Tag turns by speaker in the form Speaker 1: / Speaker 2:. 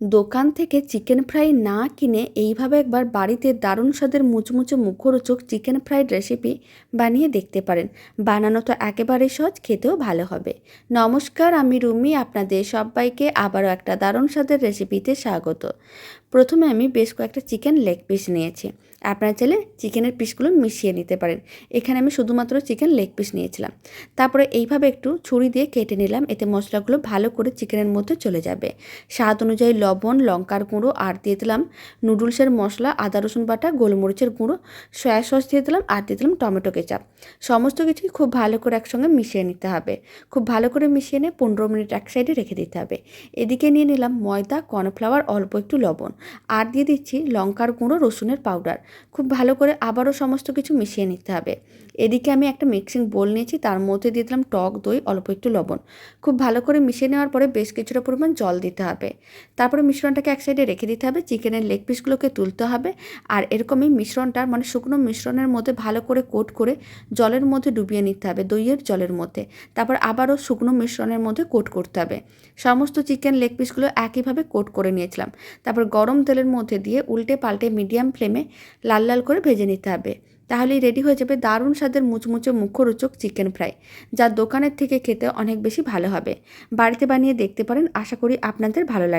Speaker 1: দোকান থেকে chicken fry না কিনে এইভাবে একবার বাড়িতে দারুণ স্বাদের মুচমুচে মুখরোচক চিকেন ফ্রাইড রেসিপি বানিয়ে দেখতে পারেন। বানানো তো একেবারে সহজ, খেতেও ভালো হবে। নমস্কার, আমি রুমি, আপনাদের সবাইকে আবারও একটা দারুণ স্বাদের রেসিপিতে স্বাগত। প্রথমে আমি বেশ কয়েকটা চিকেন লেগ পিস নিয়েছি। আপনারা চাইলে চিকেনের পিসগুলো মিশিয়ে নিতে পারেন। এখানে আমি শুধুমাত্র চিকেন লেগ পিস নিয়েছিলাম। তারপরে এইভাবে একটু ছুরি দিয়ে কেটে নিলাম। এতে মশলাগুলো ভালো করে চিকেনের মধ্যে চলে যাবে। স্বাদ অনুযায়ী লবণ, লঙ্কার গুঁড়ো আর দিয়ে দিলাম নুডলসের মশলা, আদা, রসুন বাটা, গোলমরিচের গুঁড়ো, সয়া সস দিয়ে দিলাম আর দিয়ে দিলাম টমেটো কেচাপ। সমস্ত কিছুই খুব ভালো করে একসঙ্গে মিশিয়ে নিতে হবে। খুব ভালো করে মিশিয়ে নিয়ে পনেরো মিনিট এক সাইডে রেখে দিতে হবে। এদিকে নিয়ে নিলাম ময়দা, কর্নফ্লাওয়ার, অল্প একটু লবণ। আর দিয়ে দিচ্ছি লঙ্কার গুঁড়ো, রসুনের পাউডার। খুব ভালো করে আবারও সমস্ত কিছু মিশিয়ে নিতে হবে। এদিকে আমি একটা মিক্সিং বোল নিয়েছি, তার মধ্যে দিয়ে দিলাম টক, দই, অল্প একটু লবণ। খুব ভালো করে মিশিয়ে নেওয়ার পরে বেশ কিছুটা পরিমাণ জল দিতে হবে। তারপরে মিশ্রণটাকে এক সাইডে রেখে দিতে হবে, চিকেনের লেগ পিসগুলোকে তুলতে হবে। আর এরকমই মিশ্রণটার মানে শুকনো মিশ্রণের মধ্যে ভালো করে কোট করে জলের মধ্যে ডুবিয়ে নিতে হবে, দইয়ের জলের মধ্যে। তারপর আবারও শুকনো মিশ্রণের মধ্যে কোট করতে হবে। সমস্ত চিকেন লেগ পিসগুলো একইভাবে কোট করে নিয়েছিলাম। তারপর গরম তেলের মধ্যে দিয়ে উল্টে পাল্টে মিডিয়াম ফ্লেমে লাল লাল করে ভেজে নিতে হবে। তাহলেই রেডি হয়ে যাবে দারুণ স্বাদের মুচমুচে মুখরোচক চিকেন ফ্রাই যা দোকানের থেকে খেতে অনেক বেশি ভালো হবে। বাড়িতে বানিয়ে দেখতে পারেন, আশা করি আপনাদের ভালো লাগে